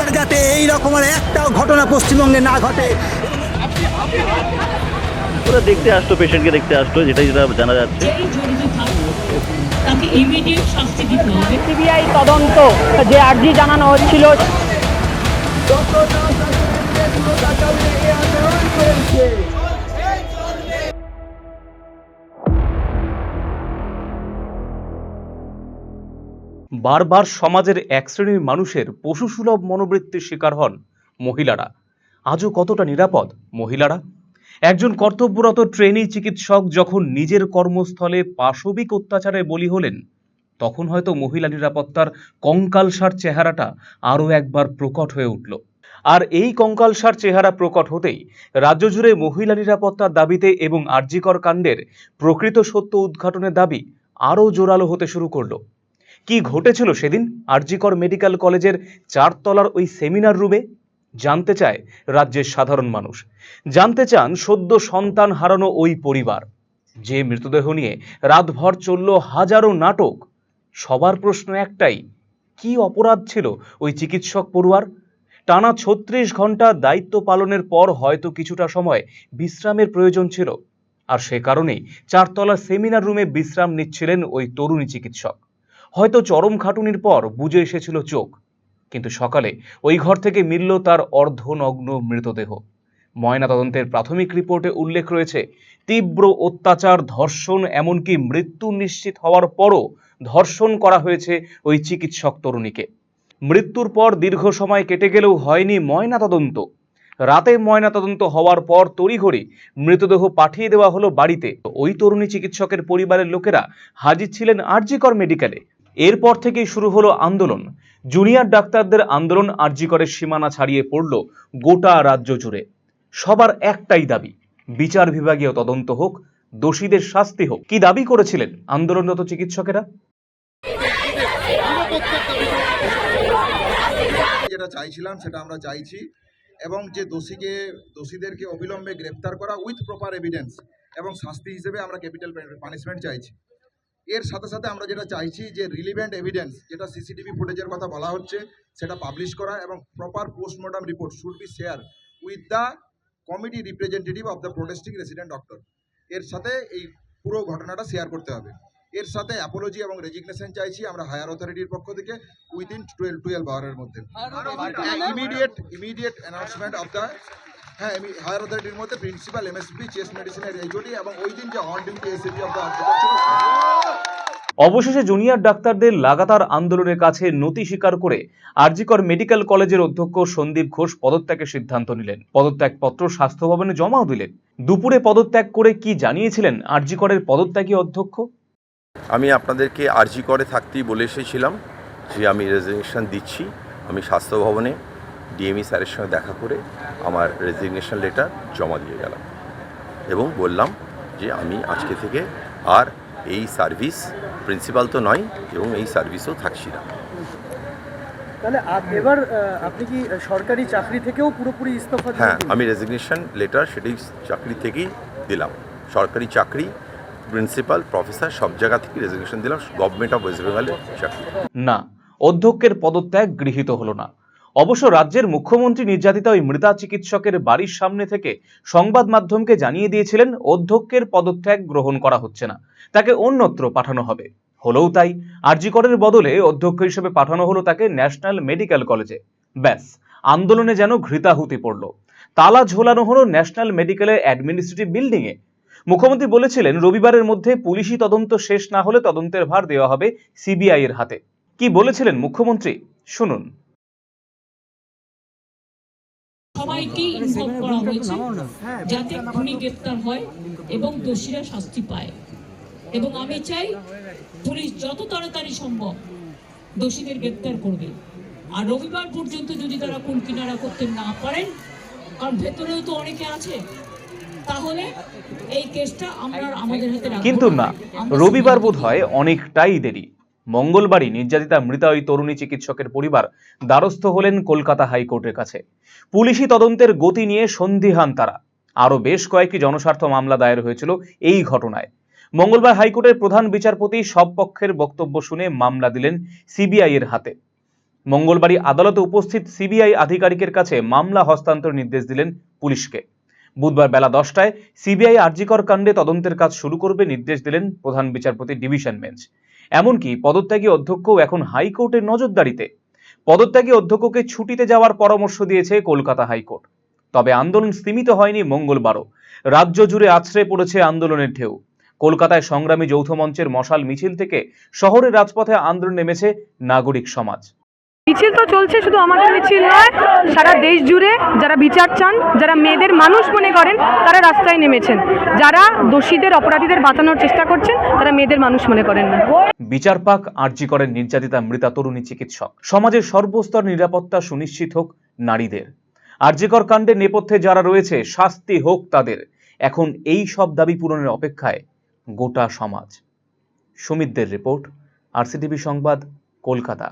আর যাতে এই রকমের একটাও ঘটনা পশ্চিমবঙ্গে না ঘটে। ওরা দেখতে আসতো পেশেন্টকে দেখতে আসতো যেটা যেটা জানা যাচ্ছে। যেই তাকে ইমিডিয়েট শাস্তি দিতে হবে। সিবিআই তদন্ত যে আর্জি জানানো হচ্ছিল বারবার সমাজের এক শ্রেণির মানুষের পশুসুলভ মনোবৃত্তির শিকার হন মহিলারা। আজও কতটা নিরাপদ মহিলারা? একজন কর্তব্যরত ট্রেনি চিকিৎসক যখন নিজের কর্মস্থলে পাশবিক অত্যাচারে বলি হলেন, তখন হয়তো মহিলা নিরাপত্তার কঙ্কালসার চেহারাটা আরও একবার প্রকট হয়ে উঠল। আর এই কঙ্কালসার চেহারা প্রকট হতেই রাজ্য জুড়ে মহিলা নিরাপত্তার দাবিতে এবং আর্যিকর কাণ্ডের প্রকৃত সত্য উদ্ঘাটনের দাবি আরও জোরালো হতে শুরু করল। কি ঘটেছিল সেদিন? আরজিকর মেডিকেল কলেজের চারতলার ওই সেমিনার রুমে জানতে চায় রাজ্যের সাধারণ মানুষ। জানতে চান সদ্য সন্তান হারানো ওই পরিবার। যে মৃতদেহ নিয়ে রাতভর চলল হাজারো নাটক, সবার প্রশ্ন একটাই, কি অপরাধ ছিল ওই চিকিৎসক পড়ুয়ার? টানা ছত্রিশ ঘণ্টা দায়িত্ব পালনের পর হয়তো কিছুটা সময় বিশ্রামের প্রয়োজন ছিল। আর সে কারণেই চারতলা সেমিনার রুমে বিশ্রাম নিচ্ছিলেন ওই তরুণী চিকিৎসক। হয়তো চরম খাটুনির পর বুঝে এসেছিল চোখ। কিন্তু সকালে ওই ঘর থেকে মিলল তার অর্ধনগ্ন মৃতদেহ। ময়নাতদন্তের প্রাথমিক রিপোর্টে উল্লেখ রয়েছে, তীব্র অত্যাচার, ধর্ষণ, এমনকি মৃত্যু নিশ্চিত হওয়ার পরও ধর্ষণ করা হয়েছে ওই চিকিৎসক তরুণীকে। মৃত্যুর পর দীর্ঘ সময় কেটে গেলেও হয়নি ময়নাতদন্ত। রাতে ময়নাতদন্ত হওয়ার পর তড়িঘড়ি মৃতদেহ পাঠিয়ে দেওয়া হলো বাড়িতে। ওই তরুণী চিকিৎসকের পরিবারের লোকেরা হাজির ছিলেন আরজিকর মেডিকেলে। এরপর থেকেই শুরু হলো আন্দোলন। জুনিয়র ডাক্তারদের আন্দোলন আরজিকরের সীমানা ছাড়িয়ে পড়ল গোটা রাজ্য জুড়ে। সবার একটাই দাবি, বিচার বিভাগীয় তদন্ত হোক, দোষীদের শাস্তি হোক। কি দাবি করেছিলেন আন্দোলনরত চিকিৎসকেরা? যেটা চাইছিলাম সেটা আমরা চাইছি এবং যে দোষীকে, দোষীদেরকে অবিলম্বে গ্রেপ্তার করা উইথ প্রপার এভিডেন্স এবং শাস্তি হিসেবে আমরা ক্যাপিটাল পানিশমেন্ট চাইছি। এর সাথে সাথে আমরা যেটা চাইছি যে রিলিভেন্ট এভিডেন্স যেটা সিসিটিভি ফুটেজের কথা বলা হচ্ছে সেটা পাবলিশ করা এবং proper postmortem report should be share with the committee representative of the protesting resident doctor. এর সাথে এই পুরো ঘটনাটা শেয়ার করতে হবে। এর সাথে অ্যাপোলজি এবং রেজিগনেশন চাইছি আমরা হায়ার অথরিটির পক্ষ থেকে উইদিন টুয়েলভ টুয়েলভ আওয়ারের মধ্যে। Immediate immediate announcement of the হ্যাঁ আমি হায়ার অথরিটির মধ্যে প্রিন্সিপাল এমএসপি চেস্ট মেডিসিনের এইচওডি এবং ওই দিন যে on duty ACP of the অবশেষে জুনিয়র ডাক্তারদের লাগাতার আন্দোলনের কাছে নতি স্বীকার করে আরজিকর মেডিকেল কলেজের অধ্যক্ষ সন্দীপ ঘোষ পদত্যাগের সিদ্ধান্ত নিলেন। পদত্যাগপত্র স্বাস্থ্য ভবনে জমাও দিলেন। দুপুরে পদত্যাগ করে কি জানিয়েছিলেন আরজিকরের পদত্যাগী অধ্যক্ষ? আমি আপনাদেরকে আরজি করে থাকতেই বলে এসেছিলাম যে আমি রেজিগনেশন দিচ্ছি। আমি স্বাস্থ্য ভবনে ডিএমই স্যারের সঙ্গে দেখা করে আমার রেজিগনেশন লেটার জমা দিয়ে গেলাম এবং বললাম যে আমি আজকে থেকে আর এই সার্ভিস প্রিন্সিপাল তো নয় এবং এই সার্ভিসও থাকছি না। তাহলে এবার আপনি কি সরকারি চাকরি থেকেও পুরোপুরি ইস্তফা হ্যাঁ আমি রেজিগনেশন লেটার সেটাই চাকরি থেকেই দিলাম। সরকারি চাকরি প্রিন্সিপাল প্রফেসর সব জায়গা থেকে রেজিগনেশন দিলাম। গভর্নমেন্ট অফ ওয়েস্ট বেঙ্গলের চাকরি। না অধ্যক্ষের পদত্যাগ গৃহীত হলো না। অবশ্য রাজ্যের মুখ্যমন্ত্রী নির্যাতিতা ওই মৃতা চিকিৎসকের বাড়ির সামনে থেকে সংবাদ মাধ্যমকে জানিয়ে দিয়েছিলেন, অধ্যক্ষের পদত্যাগ গ্রহণ করা হচ্ছে না। তাকে অন্যত্র পাঠানো হবে। হলেও তাই আরজিকরের বদলে অধ্যক্ষ হিসেবে পাঠানো হলো তাকে ন্যাশনাল মেডিকেল কলেজে। ব্যাস, আন্দোলনে যেন ঘৃতাহুতি পড়ল। তালা ঝোলানো হলো ন্যাশনাল মেডিকেলের অ্যাডমিনিস্ট্রেটিভ বিল্ডিংয়ে। মুখ্যমন্ত্রী বলেছিলেন, রবিবারের মধ্যে পুলিশি তদন্ত শেষ না হলে তদন্তের ভার দেওয়া হবে সিবিআই এর হাতে। কি বলেছিলেন মুখ্যমন্ত্রী? শুনুন। সবাইকে ইনভলভ করা হয়েছে যাতে খুনি গ্রেপ্তার হয় এবং দোষীরা শাস্তি পায়। এবং আমি চাই পুলিশ যত তাড়াতাড়ি সম্ভব দোষীদের গ্রেপ্তার করবে। আর রবিবার পর্যন্ত যদি তারা কোন কিনারা করতে না পারেন কারণ ভেতরেও তো অনেকে আছে তাহলে এই কেসটা আমরা আমাদের হাতে রাখব কিন্তু না। রবিবার বোধ হয় অনেকটাই দেরি। মঙ্গলবারই নির্যাতিতা মৃতা ওই তরুণী চিকিৎসকের পরিবার দ্বারস্থ হলেন কলকাতা হাইকোর্টের কাছে। পুলিশি তদন্তের গতি নিয়ে সন্দিহান তারা। আরও বেশ কয়েকটি জনস্বার্থ মামলা দায়ের হয়েছিল এই ঘটনায়। মঙ্গলবার হাইকোর্টের প্রধান বিচারপতি সব পক্ষের বক্তব্য শুনে মামলা দিলেন সিবিআই এর হাতে। মঙ্গলবারই আদালতে উপস্থিত সিবিআই আধিকারিকের কাছে মামলা হস্তান্তর নির্দেশ দিলেন পুলিশকে। বুধবার বেলা দশটায় সিবিআই আরজিকর কাণ্ডে তদন্তের কাজ শুরু করবে নির্দেশ দিলেন প্রধান বিচারপতি ডিভিশন বেঞ্চ। এমনকি পদত্যাগী অধ্যক্ষও এখন হাইকোর্টের নজরদারিতে। পদত্যাগী অধ্যক্ষকে ছুটিতে যাওয়ার পরামর্শ দিয়েছে কলকাতা হাইকোর্ট। তবে আন্দোলন সীমিত হয়নি মঙ্গলবারও। রাজ্য জুড়ে আছড়ে পড়েছে আন্দোলনের ঢেউ। কলকাতায় সংগ্রামী যৌথ মঞ্চের মশাল মিছিল থেকে শহরের রাজপথে আন্দোলন নেমেছে নাগরিক সমাজ। মিছিল তো চলছে, শুধু আমাদের মিছিল নয়, সারা দেশ জুড়ে যারা বিচার চান, যারা মেয়েদের মানুষ মনে করেন, তারা রাস্তায় নেমেছেন। যারা দোষীদের, অপরাধীদের বাঁচানোর চেষ্টা করছেন, তারা মেয়েদের মানুষ মনে করেন না। বিচার পাক আর্জি করেন নির্যাতিতা মৃতা তরুণী চিকিৎসক। সমাজের সর্বস্তর নিরাপত্তা সুনিশ্চিত হোক নারীদের। আর্যিকর কাণ্ডের নেপথ্যে যারা রয়েছে, শাস্তি হোক তাদের। এখন এই সব দাবি পূরণের অপেক্ষায় গোটা সমাজ। সুমিতদের রিপোর্ট, আরসিটিভি সংবাদ, কলকাতা।